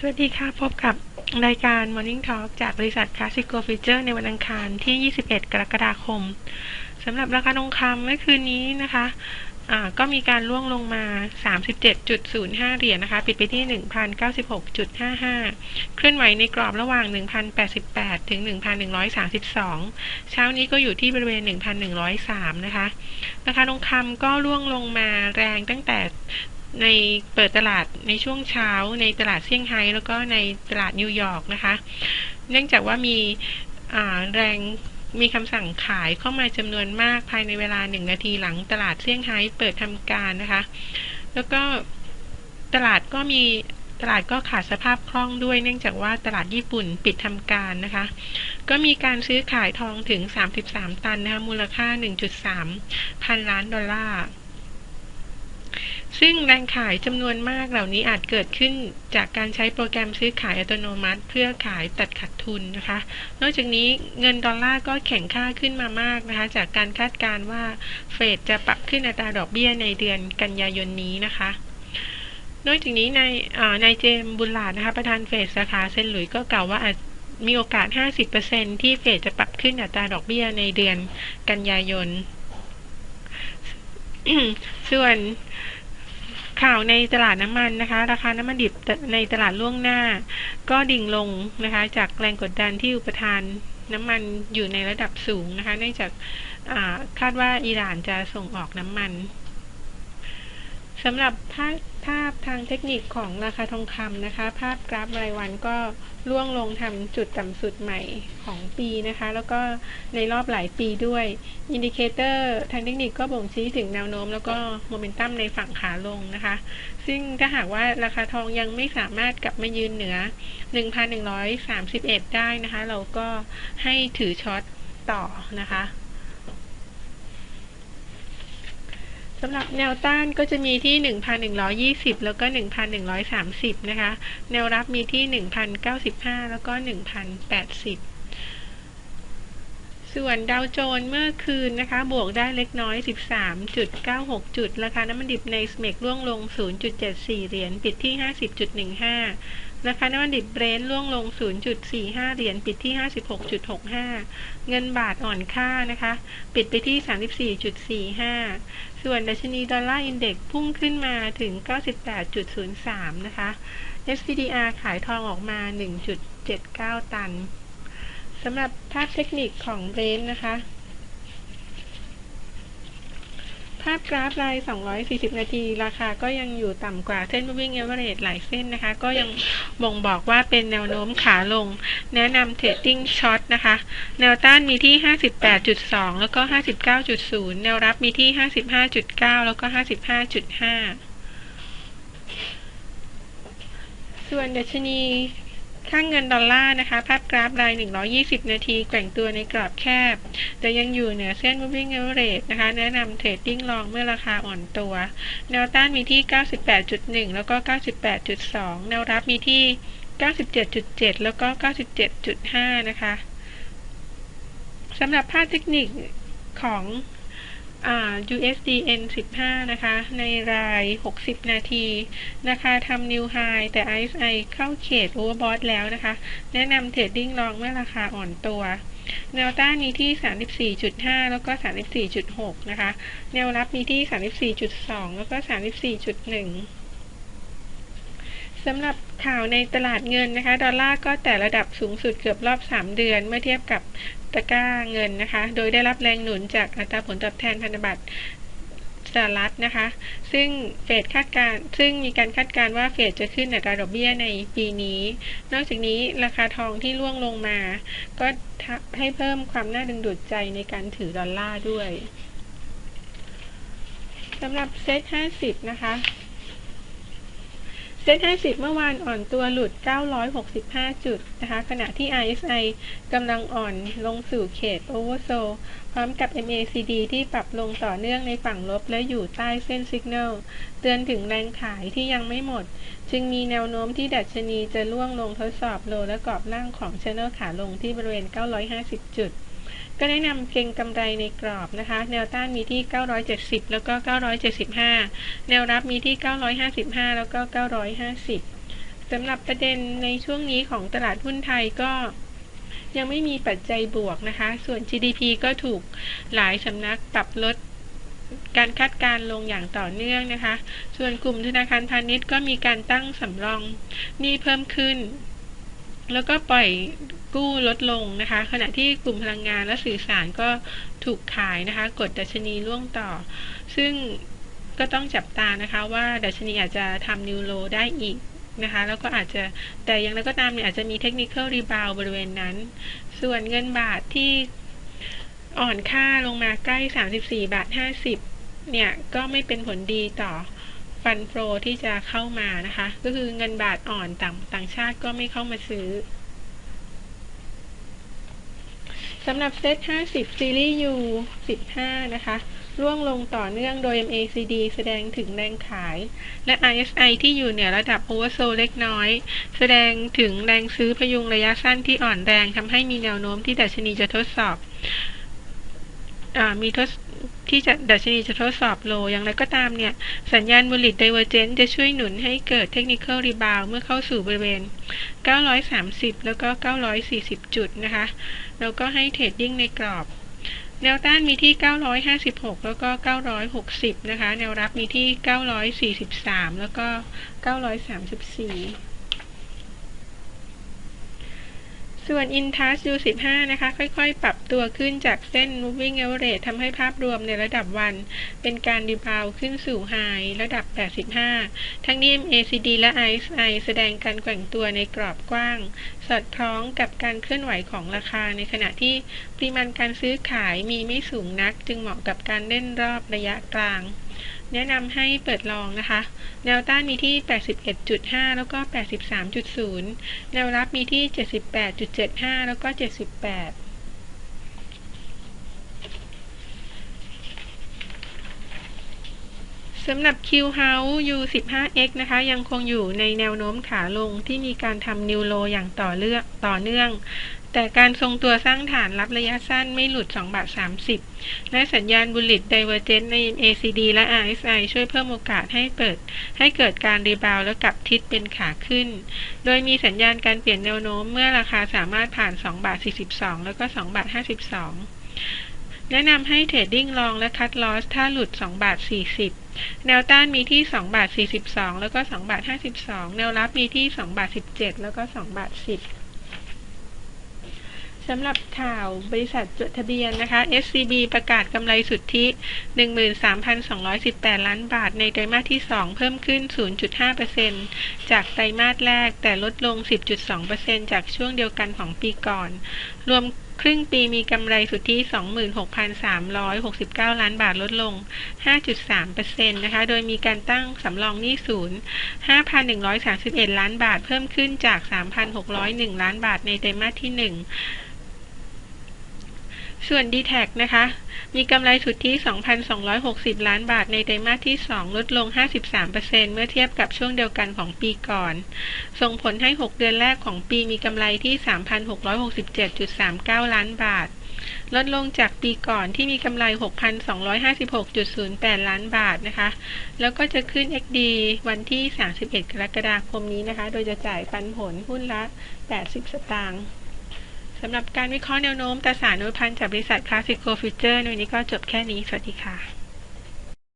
สวัสดีค่ะพบกับรายการ Morning Talk จากบริษัท Classico Future ในวันอังคารที่ 21 กรกฎาคมสำหรับราคาทองคำเมื่อคืนนี้นะคะะก็มีการล่วงลงมา 37.05 เหรียญนะคะ ปิดไปที่ 1,096.55 เคลื่อนไหวในกรอบระหว่าง 1,088 ถึง 1,132 เช้านี้ก็อยู่ที่บริเวณ 1,103 นะคะ ราคาทองคำก็ล่วงลงมาแรงตั้งแต่ ในเปิดตลาดในช่วงเช้า ในตลาดเซี่ยงไฮ้แล้วก็ในตลาดนิวยอร์กนะคะ เนื่องจากว่ามีแรงมีคำสั่งขายเข้ามาจำนวนมากภายในเวลาหนึ่งนาทีหลังตลาดเซี่ยงไฮ้เปิดทำการนะคะ แล้วก็ตลาดก็มีตลาดก็ขาดสภาพคล่องด้วย เนื่องจากว่าตลาดญี่ปุ่นปิดทำการนะคะ ก็มีการซื้อขายทองถึง 33 ตันนะคะมูลค่า 1.3 พันล้านดอลลาร์ ซึ่งแรงขายจำนวนมากเหล่านี้อาจเกิดขึ้นจากการใช้โปรแกรมซื้อขายอัตโนมัติ เพื่อขายตัดขาดทุนนะคะ นอกจากนี้เงินดอลลาร์ก็แข็งค่าขึ้นมามากนะคะ จากการคาดการณ์ว่าเฟดจะปรับขึ้นอัตราดอกเบี้ยในเดือนกันยายนนี้นะคะนอกจากนี้ในนายเจมบุลลาดนะคะประธานเฟดสาขาเซนหลุยก็กล่าวว่ามีโอกาส 50%ที่เฟดจะปรับขึ้นอัตราดอกเบี้ยในเดือนกันยายน ส่วน ข่าวในตลาดน้ำมันนะคะ ราคาน้ำมันดิบในตลาดล่วงหน้า ก็ดิ่งลงนะคะ จากแรงกดดันที่อุปทานน้ำมันอยู่ในระดับสูงนะคะ เนื่องจากคาดว่าอิหร่านจะส่งออกน้ำมัน สำหรับภาพภาพทางเทคนิคของราคาทองคำนะคะ ภาพกราฟรายวันก็ล่วงลงทำจุดต่ำสุดใหม่ของปีนะคะ แล้วก็ในรอบหลายปีด้วยอินดิเคเตอร์ทางเทคนิคก็บ่งชี้ถึงแนวโน้ม แล้วก็โมเมนตัมในฝั่งขาลงนะคะ ซึ่งถ้าหากว่าราคาทองยังไม่สามารถกลับมายืนเหนือ 1,131 ได้นะคะ เราก็ให้ถือช็อตต่อนะคะ สำหรับแนวต้านก็จะมีที่ 1,120 แล้วก็ 1,130 นะคะ แนวรับมีที่ 1,095 แล้วก็ 1,080 ส่วนดาวโจนเมื่อคืนนะคะ บวกได้เล็กน้อย 13.96 จุด ราคาน้ำมันดิบในสเมกร่วงลง 0.74 เหรียญ ปิดที่ 50.15 ราคาน้ำมันดิบเบรนท์ล่วงลง 0.45 เหรียญ ปิดที่ 56.65 เงินบาทอ่อนค่านะคะ ปิดไปที่ 34.45 ส่วนดัชนีดอลลาร์อินเด็กซ์พุ่งขึ้นมาถึง 98.03 นะคะ SPDR ขายทองออกมา 1.79 ตัน สำหรับภาพเทคนิคของเบรนนะคะภาพกราฟราย 240 นาที ราคาก็ยังอยู่ต่ำกว่าเส้น moving average หลายเส้นนะคะ ก็ยังบ่งบอกว่าเป็นแนวโน้มขาลง แนะนำ trading short นะคะ แนวต้านมีที่ 58.2 แล้วก็ 59.0 แนวรับมีที่ 55.9 แล้วก็ 55.5 ส่วนดัชนี ค่างเงินดอลลาร์นะคะ ภาพกราฟราย 120 นาที แกว่งตัวในกรอบแคบ แต่ยังอยู่เหนือเส้น moving average นะคะ แนะนำเทรดดิ้งลองเมื่อราคาอ่อนตัว แนวต้านมีที่ 98.1 แล้วก็ 98.2 แนวรับมีที่ 97.7 แล้วก็ 97.5 นะคะสำหรับภาพเทคนิคของ USDN 15 นะคะ ในราย 60 นาทีนะคะทำนิวไฮแต่ RSI เข้าเขตโอเวอร์บอทแล้วนะคะ แนะนำเทรดดิ้งลองเมื่อราคาอ่อนตัว แนวต้านมีที่ 34.5 แล้วก็ 34.6 นะคะ แนวรับมีที่ 34.2 แล้วก็ 34.1สำหรับข่าวในตลาดเงินนะคะ ดอลลาร์ก็แต่ระดับสูงสุดเกือบรอบ 3 เดือน เมื่อเทียบกับตะกร้าเงินนะคะ โดยได้รับแรงหนุนจากอัตราผลตอบแทนพันธบัตรสหรัฐนะคะ ซึ่งเฟดคาดการซึ่งมีการคาดการ์ว่าเฟดจะขึ้นอัตราดอกเบี้ยในปีนี้ นอกจากนี้ราคาทองที่ร่วงลงมา ก็ให้เพิ่มความน่าดึงดูดใจในการถือดอลลาร์ด้วยสำหรับเซ็ต50 นะคะ เซ็น50 เมื่อวานอ่อนตัวหลุด 965 จุดนะคะ ขณะที่ RSI กำลังอ่อนลงสู่เขตโอเวอร์โซพร้อมกับ MACD ที่ปรับลงต่อเนื่องในฝั่งลบและอยู่ใต้เส้นสัญญาณเตือนถึงแรงขายที่ยังไม่หมด จึงมีแนวโน้มที่ดัชนีจะล่วงลงทดสอบโลและกรอบล่างของชแนลขาลงที่บริเวณ 950 จุด ก็แนะนำเก็งกำไรในกรอบนะคะ แนวต้านมีที่ 970 แล้วก็ 975 แนวรับมีที่ 955 แล้วก็ 950สำหรับประเด็นในช่วงนี้ของตลาดหุ้นไทยก็ยังไม่มีปัจจัยบวกนะคะ ส่วน GDP ก็ถูกหลายสำนักปรับลดการคาดการลงอย่างต่อเนื่องนะคะ ส่วนกลุ่มธนาคารพาณิชย์ก็มีการตั้งสำรองหนี้เพิ่มขึ้น แล้วก็ปล่อย กู้ลดลงนะคะ ขณะที่กลุ่มพลังงานและสื่อสารก็ถูกขายนะคะ กดดัชนีล่วงต่อ ซึ่งก็ต้องจับตานะคะ ว่าดัชนีอาจจะทำนิวโลได้อีกนะคะแล้วก็อาจจะแต่อย่างไรก็ตามเนี่ยอาจจะมีเทคนิคอลรีบาวบริเวณนั้น ส่วนเงินบาทที่อ่อนค่าลงมาใกล้ 34 บาท 50 เนี่ย ก็ไม่เป็นผลดีต่อฟันโฟที่จะเข้ามานะคะ ก็คือเงินบาทอ่อนต่างต่างชาติก็ไม่เข้ามาซื้อ สำหรับเซต 50 ซีรีส์ U 15 นะคะร่วงลงต่อเนื่องโดย MACD แสดงถึงแรงขาย และ RSI ที่อยู่เหนือระดับ Oversold เล็กน้อย แสดงถึงแรงซื้อพยุงระยะสั้นที่อ่อนแรงทำให้มีแนวโน้มที่ดัชนีจะทดสอบอมีทด ที่จะดัชนีจะทดสอบโล อย่างไรก็ตามเนี่ย สัญญาณบุลลิตไดเวอร์เจนจะช่วยหนุนให้เกิดเทคนิคอลรีบาวเมื่อเข้าสู่บริเวณ 930 แล้วก็ 940 จุดนะคะ แล้วก็ให้เทรดดิ้งในกรอบ แนวต้านมีที่ 956 แล้วก็ 960 นะคะ แนวรับมีที่ 943 แล้วก็ 934 ส่วน Intouch U15 นะคะ ค่อยๆ ปรับตัวขึ้นจากเส้น Moving Average ทำให้ภาพรวมในระดับวัน เป็นการดีบาวขึ้นสู่ไฮระดับ 85 ทั้งนี้ MACD และ RSI แสดงการแกว่งตัวในกรอบกว้าง สอดคล้องกับการเคลื่อนไหวของราคา ในขณะที่ปริมาณการซื้อขายมีไม่สูงนัก จึงเหมาะกับการเล่นรอบระยะกลาง แนะนำให้เปิดลองนะคะ แนวต้านมีที่ 81.5 แล้วก็ 83.0 แนวรับมีที่ 78.75 แล้วก็ 78สำหรับ Q House U15X นะคะ ยังคงอยู่ในแนวโน้มขาลงที่มีการทำนิวโลอย่างต่อเนื่องต่อเนื่อง แต่การทรงตัวสร้างฐานรับระยะสั้นไม่หลุด 2 บาท 30 และสัญญาณบุลลิตไดเวอร์เจนใน ACD และ RSI ช่วยเพิ่มโอกาสให้เปิด ให้เกิดการรีบาวและกลับทิศเป็นขาขึ้น โดยมีสัญญาณการเปลี่ยนแนวโน้มเมื่อราคาสามารถผ่าน 2 บาท 42 แล้วก็ 2 บาท 52 แนะนำให้เทรดดิ้งลองและคัดลอสถ้าหลุด 2 บาท 40แนวต้านมีที่2บาท42 แล้วก็2บาท52 แนวรับมีที่2บาท17 แล้วก็2บาท10 สำหรับข่าวบริษัทจดทะเบียนนะคะ SCB ประกาศกำไรสุทธิ 13,218 ล้านบาทในไตรมาสที่ 2 เพิ่มขึ้น 0.5%จากไตรมาสแรก แต่ลดลง 10.2%จากช่วงเดียวกันของปีก่อน รวมครึ่งปีมีกำไรสุทธิ 26,369 ล้านบาทลดลง 5.3%นะคะ โดยมีการตั้งสำรองหนี้ศูนย์ 5,131 ล้านบาทเพิ่มขึ้นจาก 3,601 ล้านบาทในไตรมาสที่ 1 ส่วน d t แทนะคะ มีกำไรสุทธิ 2,260 ล้านบาทในไตรมาสที่ 2 ลดลง 53%เมื่อเทียบกับช่วงเดียวกันของปีก่อน ส่งผลให้ 6 เดือนแรกของปีมีกำไรที่ 3,667.39 ล้านบาท ลดลงจากปีก่อนที่มีกำไร 6,256.08 ล้านบาทนะคะ แล้วก็จะขึ้น XD วันที่ 31 กรกฎาคมนี้นะคะ โดยจะจ่ายปันผลหุ้นละ 80 สตางค์ สำหรับการวิเคราะห์แนวโน้มตราสารนุพันจากบริษัทคลาสสิโกฟิวเจอร์ในวันนี้ก็จบแค่นี้ สวัสดีค่ะ